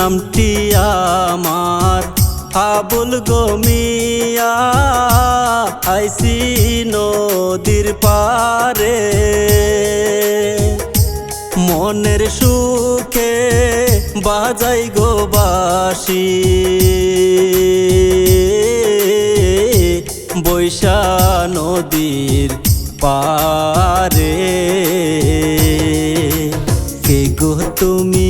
নামটি আমার। আবুল গমিয়া, আইসি নদীর পারে। মনের সুখে বাজাই গো বাসি। বৈশা নদীর পারে। কে গো সুন্দরী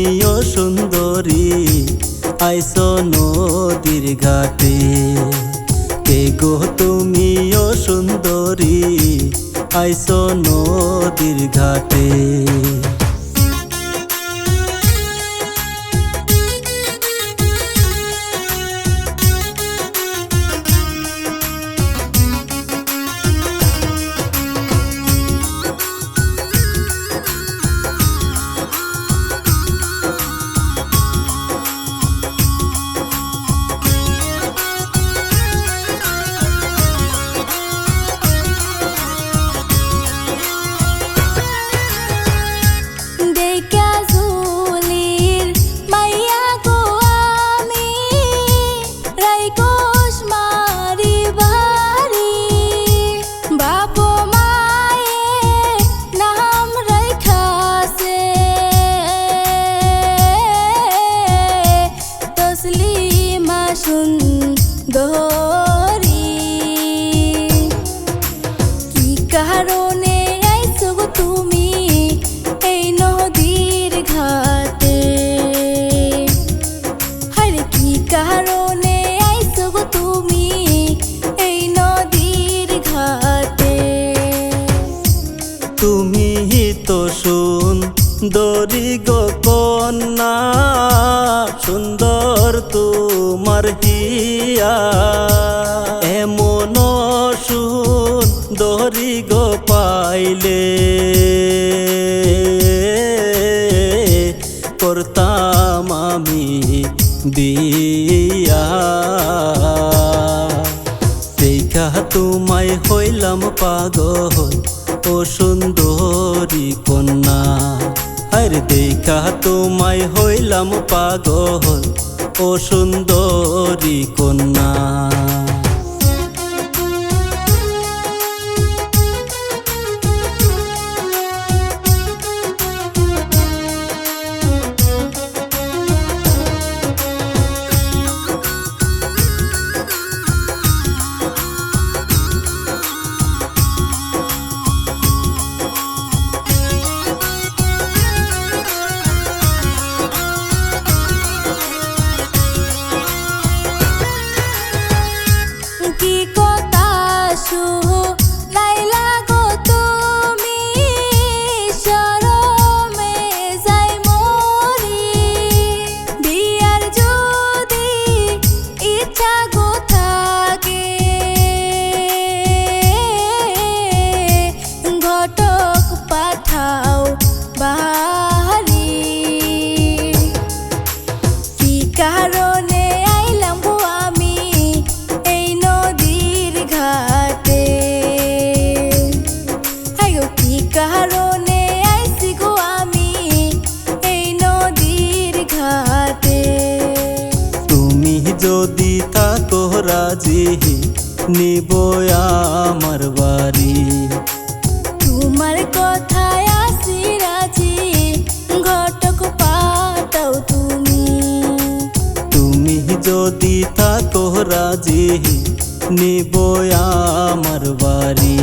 আইস নদীর ঘাটে। কে গো তুমিও সুন্দরী আইসো নদীর ঘাটে। সুন্দরী গো কন্যা, সুন্দর তোমার হিয়া। এমন সুন্দরী গো পাইলে করতাম আমি বিয়া দেখা তোমায় হইলাম পাগল ও সুন্দরী আরে দেখা তোমায় হইলাম পাগল ও সুন্দরী কন্যা। নিব আমার বাড়ি। তোমার কথায় আসি রাজি ঘটক পাঠাও তুমি। তুমি যদি থাকো রাজি নিব আমার বাড়ি।